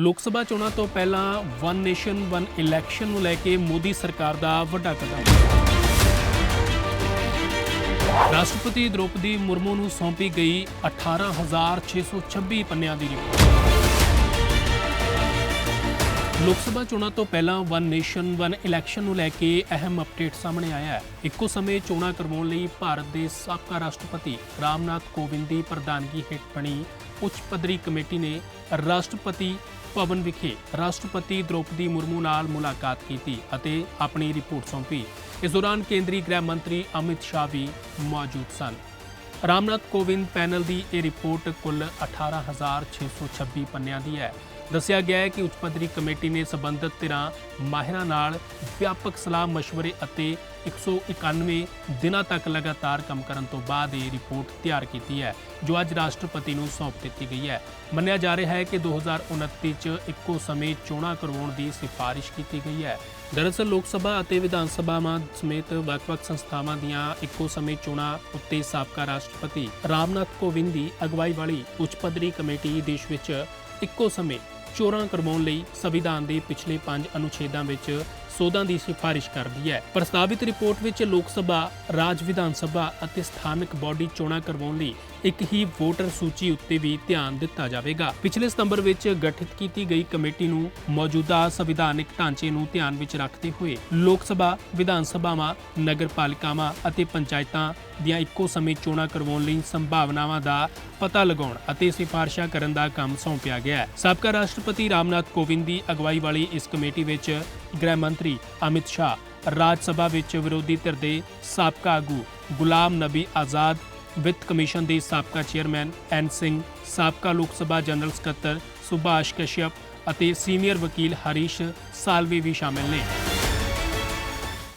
ਲੋਕ ਸਭਾ ਚੋਣਾਂ ਤੋਂ ਪਹਿਲਾਂ ਵਨ ਨੇਸ਼ਨ ਵਨ ਇਲੈਕਸ਼ਨ ਨੂੰ ਲੈ ਕੇ ਮੋਦੀ ਸਰਕਾਰ ਦਾ ਵੱਡਾ ਕਦਮ। ਰਾਸ਼ਟਰਪਤੀ ਦ੍ਰੋਪਦੀ ਮੁਰਮੂ ਨੂੰ ਸੌਂਪੀ ਗਈ 18626 ਪੰਨਿਆਂ ਦੀ ਰਿਪੋਰਟ। ਲੋਕ ਸਭਾ ਚੋਣਾਂ ਤੋਂ ਪਹਿਲਾਂ ਵਨ ਨੇਸ਼ਨ ਵਨ ਇਲੈਕਸ਼ਨ ਨੂੰ ਲੈ ਕੇ ਅਹਿਮ ਅਪਡੇਟ ਸਾਹਮਣੇ ਆਇਆ ਹੈ। ਇੱਕੋ ਸਮੇਂ ਚੋਣਾਂ ਕਰਵਾਉਣ ਲਈ ਭਾਰਤ ਦੇ ਸਾਬਕਾ ਰਾਸ਼ਟਰਪਤੀ ਰਾਮਨਾਥ ਕੋਵਿੰਦ ਦੀ ਪ੍ਰਧਾਨਗੀ ਹੇਠ ਬਣੀ ਉੱਚ ਪੱਧਰੀ ਕਮੇਟੀ ਨੇ ਰਾਸ਼ਟਰਪਤੀ ਭਵਨ ਵਿਖੇ ਰਾਸ਼ਟਰਪਤੀ ਦ੍ਰੋਪਦੀ ਮੁਰਮੂ ਨਾਲ ਮੁਲਾਕਾਤ ਕੀਤੀ ਅਤੇ ਆਪਣੀ ਰਿਪੋਰਟ ਸੌਂਪੀ। ਇਸ ਦੌਰਾਨ ਕੇਂਦਰੀ ਗ੍ਰਹਿ ਮੰਤਰੀ ਅਮਿਤ ਸ਼ਾਹ ਵੀ ਮੌਜੂਦ ਸਨ। ਰਾਮਨਾਥ ਕੋਵਿੰਦ ਪੈਨਲ ਦੀ ਇਹ ਰਿਪੋਰਟ ਕੁੱਲ 18626 ਪੰਨਿਆਂ ਦੀ ਹੈ। ਦੱਸਿਆ ਗਿਆ ਹੈ ਕਿ ਉੱਚ ਪੱਧਰੀ ਕਮੇਟੀ ਨੇ ਸਬੰਧਤ ਧਿਰਾਂ, ਮਾਹਿਰਾਂ ਨਾਲ ਵਿਆਪਕ ਸਲਾਹ مشਵਰੇ ਅਤੇ 191 ਦਿਨਾਂ ਤੱਕ ਲਗਾਤਾਰ ਕੰਮ ਕਰਨ ਤੋਂ ਬਾਅਦ ਇਹ ਰਿਪੋਰਟ ਤਿਆਰ ਕੀਤੀ ਹੈ, ਜੋ ਅੱਜ ਰਾਸ਼ਟਰਪਤੀ ਨੂੰ ਸੌਂਪ ਦਿੱਤੀ ਗਈ ਹੈ। ਮੰਨਿਆ ਜਾ ਰਿਹਾ ਹੈ ਕਿ 2029 ਚ ਇੱਕੋ ਸਮੇਂ ਚੋਣਾਂ ਕਰਵਾਉਣ ਦੀ ਸਿਫਾਰਿਸ਼ ਕੀਤੀ ਗਈ ਹੈ। ਦਰਅਸਲ, ਲੋਕ ਸਭਾ ਅਤੇ ਵਿਧਾਨ ਸਭਾਵਾਂ ਸਮੇਤ ਵੱਖ-ਵੱਖ ਸੰਸਥਾਵਾਂ ਦੀਆਂ ਇੱਕੋ ਸਮੇਂ ਚੋਣਾਂ ਉੱਤੇ ਸਾਬਕਾ ਰਾਸ਼ਟਰਪਤੀ ਰਾਮਨਾਥ ਕੋਵਿੰਦ ਦੀ ਅਗਵਾਈ ਵਾਲੀ ਉੱਚ ਪੱਧਰੀ ਕਮੇਟੀ ਦੇਸ਼ ਵਿੱਚ ਇੱਕੋ ਸਮੇਂ ਚੋਣਾਂ ਕਰਵਾਉਣ ਲਈ ਸੰਵਿਧਾਨ ਦੇ ਪਿਛਲੇ 5 ਅਨੁਛੇਦਾਂ ਵਿੱਚ ਸੋਧਾਂ ਦੀ ਸਿਫਾਰਿਸ਼ ਕਰਦੀ ਹੈ। ਪ੍ਰਸਤਾਵਿਤ ਰਿਪੋਰਟ ਵਿੱਚ ਲੋਕ ਸਭਾ, ਰਾਜ ਵਿਧਾਨ ਸਭਾ ਅਤੇ ਸਥਾਨਕ ਬਾਡੀ ਚੋਣਾਂ ਕਰਵਾਉਣ ਲਈ ਇੱਕ ਹੀ ਵੋਟਰ ਸੂਚੀ ਉੱਤੇ ਵੀ ਧਿਆਨ ਦਿੱਤਾ ਜਾਵੇਗਾ। ਪਿਛਲੇ ਸਤੰਬਰ ਵਿੱਚ ਗਠਿਤ ਕੀਤੀ ਗਈ ਕਮੇਟੀ ਨੂੰ ਮੌਜੂਦਾ ਸੰਵਿਧਾਨਿਕ ਢਾਂਚੇ ਨੂੰ ਧਿਆਨ ਵਿੱਚ ਰੱਖਦੇ ਹੋਏ ਲੋਕ ਸਭਾ, ਵਿਧਾਨ ਸਭਾਵਾਂ ਨਗਰ ਪਾਲਿਕਾਵਾਂ ਅਤੇ ਪੰਚਾਇਤਾਂ ਦੀਆਂ ਇੱਕੋ ਸਮੇਂ ਚੋਣਾਂ ਕਰਵਾਉਣ ਲਈ ਸੰਭਾਵਨਾਵਾਂ ਦਾ ਪਤਾ ਲਗਾਉਣ ਅਤੇ ਸਿਫਾਰਸ਼ਾਂ ਕਰਨ ਦਾ ਕੰਮ ਸੌਂਪਿਆ ਗਿਆ ਹੈ। ਸਾਬਕਾ ਰਾਸ਼ਟਰਪਤੀ ਰਾਮਨਾਥ ਕੋਵਿੰਦ ਦੀ ਅਗਵਾਈ ਵਾਲੀ ਇਸ ਕਮੇਟੀ ਵਿੱਚ ਗ੍ਰਹਿ ਮੰਤਰੀ ਅਮਿਤ ਸ਼ਾਹ, ਰਾਜ ਸਭਾ ਵਿੱਚ ਵਿਰੋਧੀ ਧਿਰ ਦੇ ਸਾਬਕਾ ਆਗੂ ਗੁਲਾਮ ਨਬੀ ਆਜ਼ਾਦ, ਵਿੱਤ ਕਮਿਸ਼ਨ ਦੇ ਸਾਬਕਾ ਚੇਅਰਮੈਨ ਐਨ ਸਿੰਘ, ਸਾਬਕਾ ਲੋਕ ਸਭਾ ਜਨਰਲ ਸਕੱਤਰ ਸੁਭਾਸ਼ ਕਸ਼ਯਪ ਅਤੇ ਸੀਨੀਅਰ ਵਕੀਲ ਹਰੀਸ਼ ਸਾਲਵੇ ਵੀ ਸ਼ਾਮਿਲ ਨੇ।